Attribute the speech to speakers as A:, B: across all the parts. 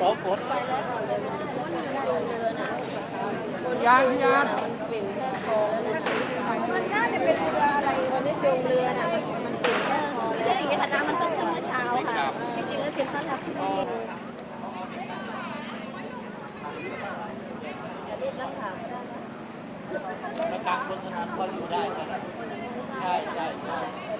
A: รอฝนยาน
B: ยานเป็นแค่คอมันน่าจะเป็นเรืออะไรวันนี้จงเรือน่ะมันเป็นแค่คอ
C: เรื่ช่อย่างนี้คณะมันต้องตื่นเมื่อเช้าค่ะจริงๆก็เตรียมต้อนรับที่นี่
D: ประกาศคนทนั้นพออยู่ได้ใช่ใช่ใช่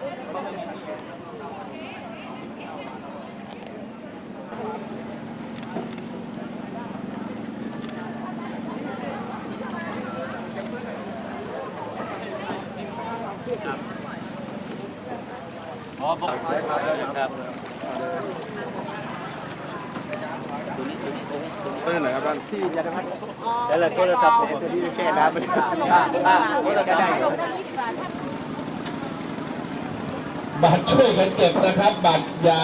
D: อ๋อบอกครับตัวนี้ตัวนี้ตัวนี้ตัวนี้
A: เออไหนครับท่านที่ยานพัฒน์
D: แล้วเราโทรศัพท์เนี่ยตัวนี้แช่น้ำมันอ่าอ่าโทรศัพท์
E: บัตรช่วยกันเก็บนะครับ บัตรยา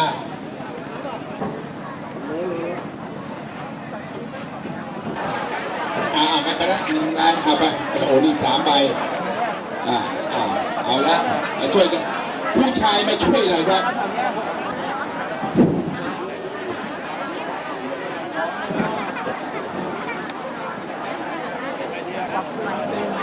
E: อ่าเอาไปกันละหนึ่งงานเอาไปโอ้โหนี่สามใบ อ่าอ่าเอาละมาช่วยกัน ผู้ชายมาช่วยหน่อยครับครั